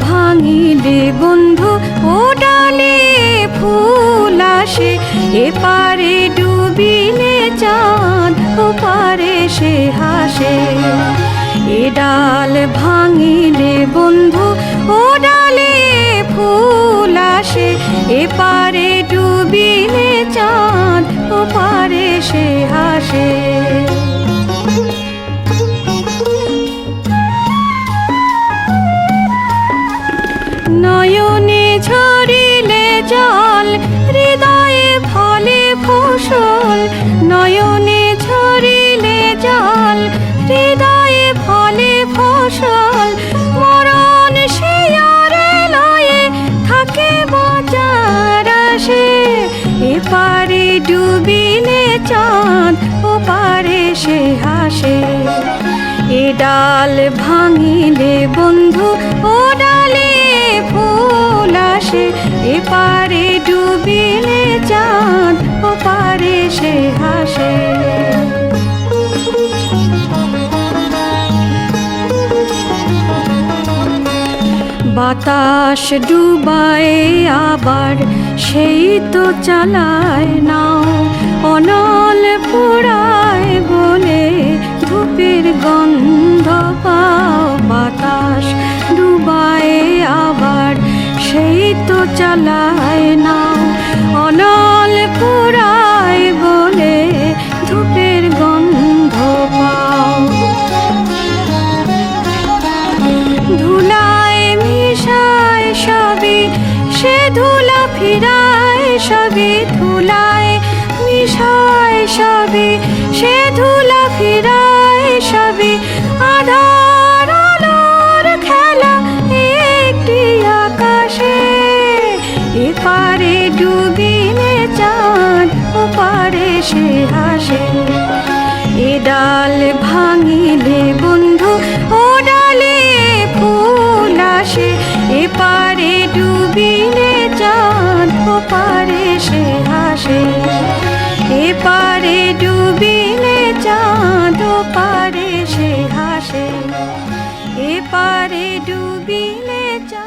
ভাঙিলে বন্ধু, ও ডালে ফুল আসে। এপারে ডুবিলে চাঁদ, ও পারে সে হাসে। এ ডাল ভাঙিলে বন্ধু, ও ডালে ফুল আসে। এপারে ডুবিলে চাঁদ, ও পারে সে হাসে। পারে সে হাসে। এ ডাল ভাঙিলে বন্ধু, ও ডালে ফুল আসে। এপারে ডুবিলে চাঁদ, ও পারে সে হাসে। বাতাস ডুবায় আবার, সেই তো চালায় নাও। অনল পোড়ায় বলে ধূপের গন্ধ পাও বাতাস, ডুবায় আবার সেই তো চালায় নাও। অনল পোড়ায় বলে ধূপের গন্ধ পাও। ধুলায় মিশায় সবই, সে ধুলা ফিরায় সবই ধুলায়। মিশায় সবে সে ধুলা ফিরায় সবে আধার আলোর খেলা একটি আকাশে, এপারে ডুবিনে চাঁদ, ওপারে সে হাসে। এ ডাল ভা পারে ডুবিলে চা